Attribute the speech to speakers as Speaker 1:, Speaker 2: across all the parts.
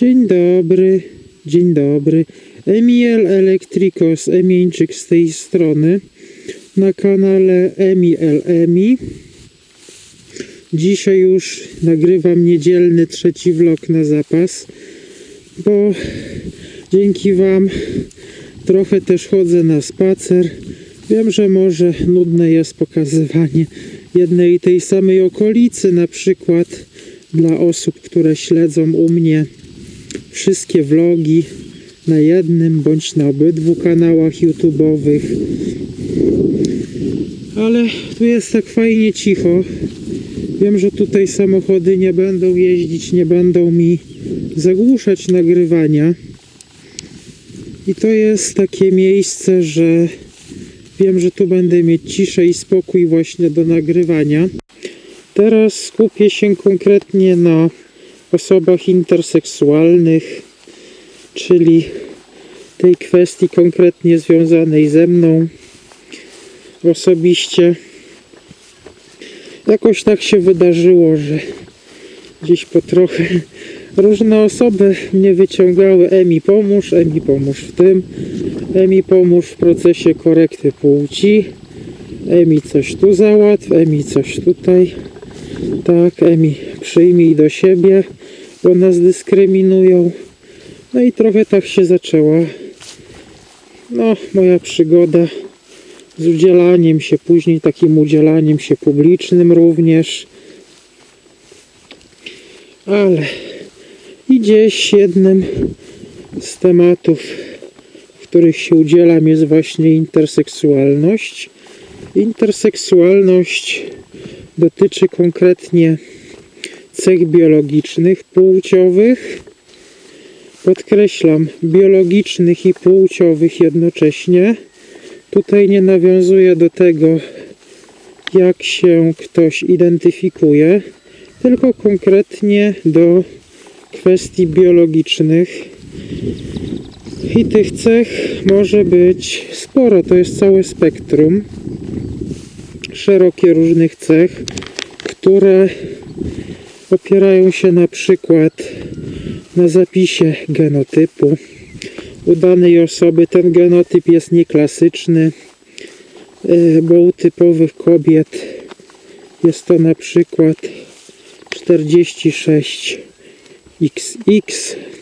Speaker 1: Dzień dobry, dzień dobry. Emiel Elektrikos, Emieńczyk z tej strony na kanale Emi El Emi. Dzisiaj już nagrywam niedzielny trzeci vlog na zapas, bo dzięki Wam trochę też chodzę na spacer. Wiem, że może nudne jest pokazywanie jednej i tej samej okolicy, na przykład dla osób, które śledzą u mnie wszystkie vlogi na jednym bądź na obydwu kanałach YouTube'owych. Ale tu jest tak fajnie cicho. Wiem, że tutaj samochody nie będą jeździć, nie będą mi zagłuszać nagrywania. I to jest takie miejsce, że wiem, że tu będę mieć ciszę i spokój właśnie do nagrywania. Teraz skupię się konkretnie na osobach interseksualnych, czyli tej kwestii konkretnie związanej ze mną osobiście. Jakoś tak się wydarzyło, że gdzieś po trochę różne osoby mnie wyciągały. Emi pomóż, Emi pomóż w tym, Emi pomóż w procesie korekty płci, Emi coś tu załatw, Emi coś tutaj. Tak, Emi przyjmij do siebie, bo nas dyskryminują. No i trochę tak się zaczęła. No, moja przygoda z udzielaniem się, później takim udzielaniem się publicznym również. Ale i gdzieś jednym z tematów, w których się udzielam, jest właśnie interseksualność. Interseksualność dotyczy konkretnie cech biologicznych, płciowych. Podkreślam, biologicznych i płciowych jednocześnie. Tutaj nie nawiązuję do tego, jak się ktoś identyfikuje, tylko konkretnie do kwestii biologicznych. I tych cech może być sporo, to jest całe spektrum. Szerokie różnych cech, które opierają się na przykład na zapisie genotypu u danej osoby. Ten genotyp jest nieklasyczny, e, bo u typowych kobiet jest to na przykład 46XX,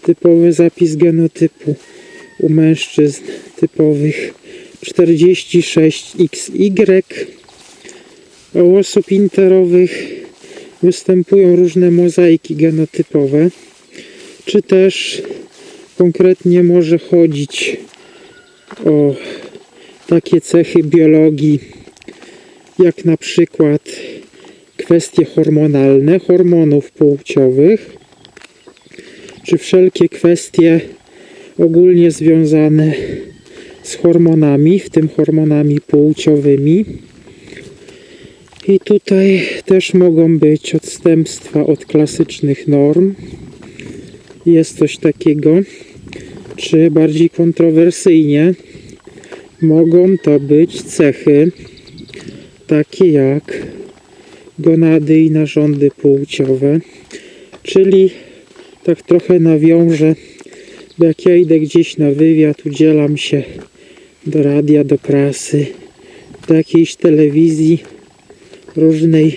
Speaker 1: typowy zapis genotypu. U mężczyzn typowych 46XY. A u osób interowych występują różne mozaiki genotypowe, czy też konkretnie może chodzić o takie cechy biologii, jak na przykład kwestie hormonalne, hormonów płciowych, czy wszelkie kwestie ogólnie związane z hormonami, w tym hormonami płciowymi. I tutaj też mogą być odstępstwa od klasycznych norm. Jest coś takiego, czy bardziej kontrowersyjnie, mogą to być cechy takie jak gonady i narządy płciowe, czyli tak trochę nawiążę, bo jak ja idę gdzieś na wywiad, udzielam się do radia, do prasy, do jakiejś telewizji różnej,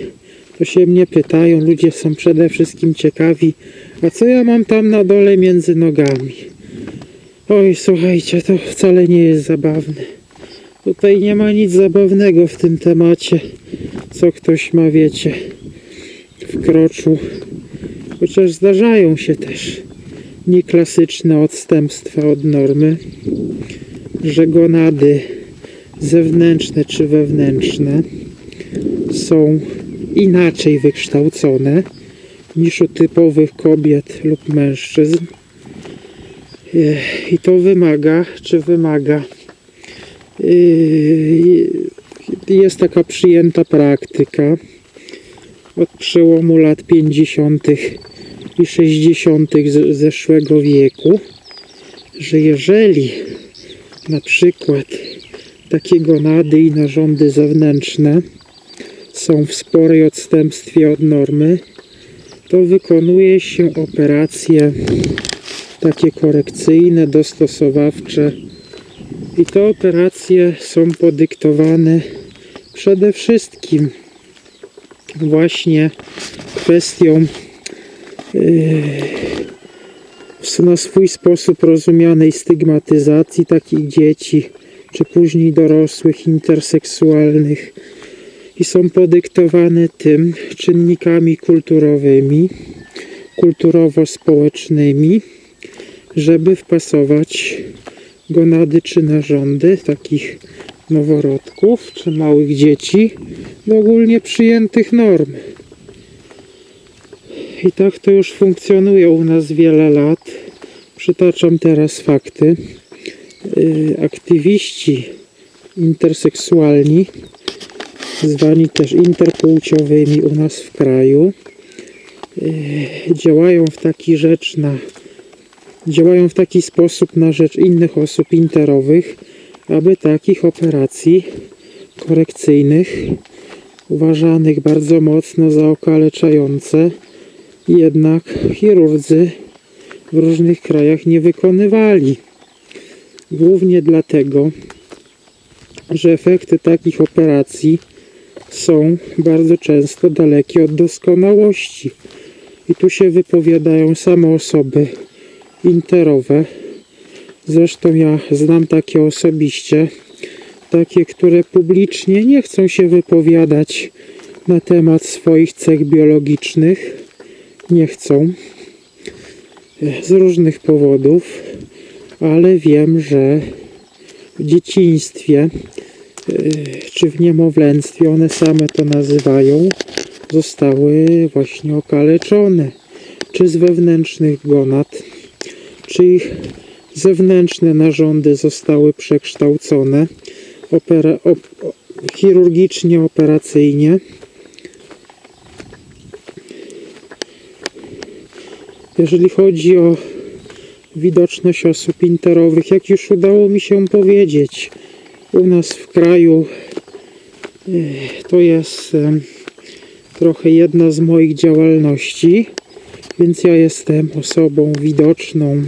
Speaker 1: to się mnie pytają, ludzie są przede wszystkim ciekawi, a co ja mam tam na dole między nogami? Oj, słuchajcie, to wcale nie jest zabawne. Tutaj nie ma nic zabawnego w tym temacie, co ktoś ma, wiecie, w kroczu. Chociaż zdarzają się też nieklasyczne odstępstwa od normy, że gonady zewnętrzne czy wewnętrzne są inaczej wykształcone niż u typowych kobiet lub mężczyzn. I to wymaga, czy wymaga, e, jest taka przyjęta praktyka od przełomu lat 50. i 60. z- zeszłego wieku, że jeżeli na przykład takie gonady i narządy zewnętrzne są w sporej odstępstwie od normy, to wykonuje się operację takie korekcyjne, dostosowawcze. I te operacje są podyktowane przede wszystkim właśnie kwestią yy, na swój sposób rozumianej stygmatyzacji takich dzieci, czy później dorosłych interseksualnych i są podyktowane tym czynnikami kulturowymi, kulturowo-społecznymi, żeby wpasować gonady czy narządy takich noworodków czy małych dzieci do ogólnie przyjętych norm. I tak to już funkcjonuje u nas wiele lat. Przytaczam teraz fakty. Yy, Aktywiści interseksualni, zwani też interpłciowymi u nas w kraju, yy, działają w taki rzecz na działają w taki sposób na rzecz innych osób interowych, aby takich operacji korekcyjnych uważanych bardzo mocno za okaleczające jednak chirurdzy w różnych krajach nie wykonywali. Głównie dlatego, że efekty takich operacji są bardzo często dalekie od doskonałości. I tu się wypowiadają same osoby interowe. Zresztą ja znam takie osobiście, takie, które publicznie nie chcą się wypowiadać na temat swoich cech biologicznych. Nie chcą z różnych powodów, ale wiem, że w dzieciństwie czy w niemowlęctwie, one same to nazywają, zostały właśnie okaleczone, czy z wewnętrznych gonad, czy ich zewnętrzne narządy zostały przekształcone opera, op, chirurgicznie, operacyjnie. Jeżeli chodzi o widoczność osób interowych, jak już udało mi się powiedzieć, u nas w kraju eh, to jest em, trochę jedna z moich działalności, więc ja jestem osobą widoczną,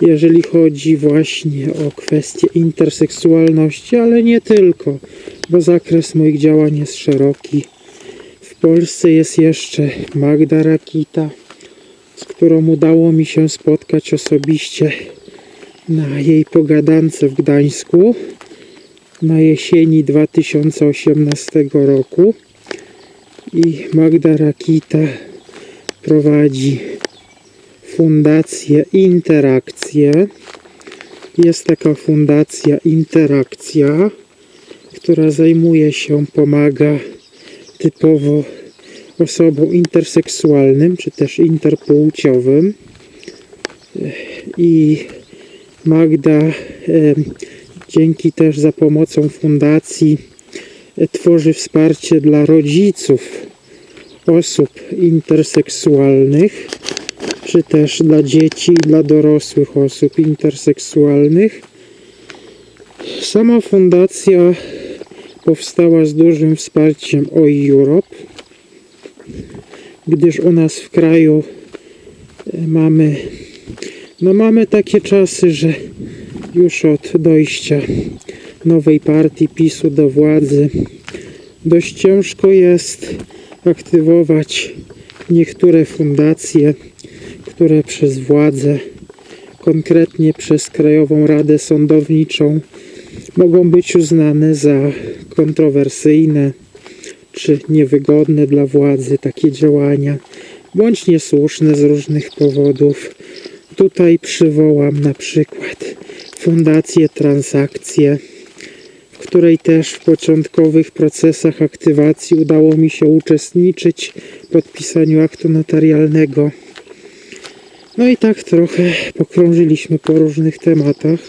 Speaker 1: jeżeli chodzi właśnie o kwestie interseksualności, ale nie tylko, bo zakres moich działań jest szeroki. W Polsce jest jeszcze Magda Rakita, z którą udało mi się spotkać osobiście na jej pogadance w Gdańsku na jesieni 2018 roku. I Magda Rakita prowadzi fundację Interakcje. Jest taka fundacja Interakcja, która zajmuje się, pomaga typowo osobom interseksualnym, czy też interpłciowym. I Magda dzięki też za pomocą fundacji tworzy wsparcie dla rodziców osób interseksualnych, czy też dla dzieci i dla dorosłych osób interseksualnych. Sama fundacja powstała z dużym wsparciem OI Europe, gdyż u nas w kraju e, mamy no mamy takie czasy, że już od dojścia nowej partii PiSu do władzy dość ciężko jest aktywować niektóre fundacje, które przez władzę, konkretnie przez Krajową Radę Sądowniczą, mogą być uznane za kontrowersyjne czy niewygodne dla władzy takie działania, bądź niesłuszne z różnych powodów. Tutaj przywołam na przykład Fundację Transakcje, w której też w początkowych procesach aktywacji udało mi się uczestniczyć w podpisaniu aktu notarialnego. No i tak trochę pokrążyliśmy po różnych tematach.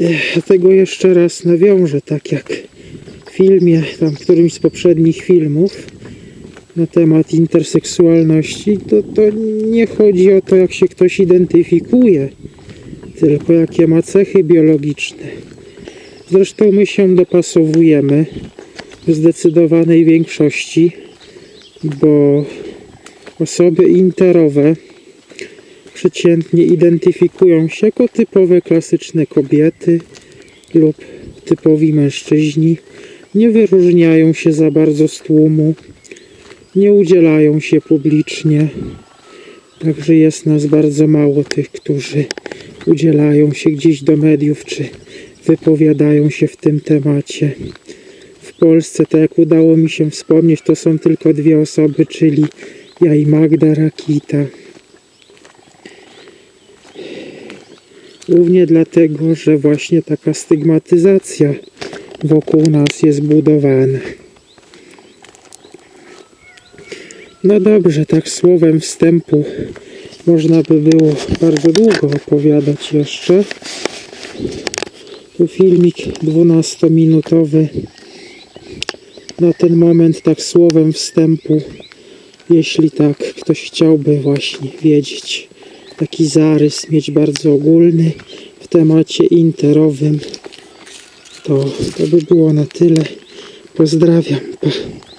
Speaker 1: Ech, Dlatego jeszcze raz nawiążę, tak jak w filmie, tam którymś z poprzednich filmów, na temat interseksualności, to, to nie chodzi o to, jak się ktoś identyfikuje, tylko jakie ma cechy biologiczne. Zresztą my się dopasowujemy w zdecydowanej większości, bo osoby interowe przeciętnie identyfikują się jako typowe klasyczne kobiety lub typowi mężczyźni. Nie wyróżniają się za bardzo z tłumu, nie udzielają się publicznie. Także jest nas bardzo mało tych, którzy udzielają się gdzieś do mediów czy wypowiadają się w tym temacie. W Polsce, tak jak udało mi się wspomnieć, to są tylko dwie osoby, czyli ja i Magda Rakita. Głównie dlatego, że właśnie taka stygmatyzacja wokół nas jest budowana. No dobrze, tak słowem wstępu można by było bardzo długo opowiadać jeszcze. Tu filmik 12-minutowy. Na ten moment tak słowem wstępu, jeśli tak ktoś chciałby właśnie wiedzieć, taki zarys mieć bardzo ogólny w temacie interowym, to, to by było na tyle. Pozdrawiam. Pa.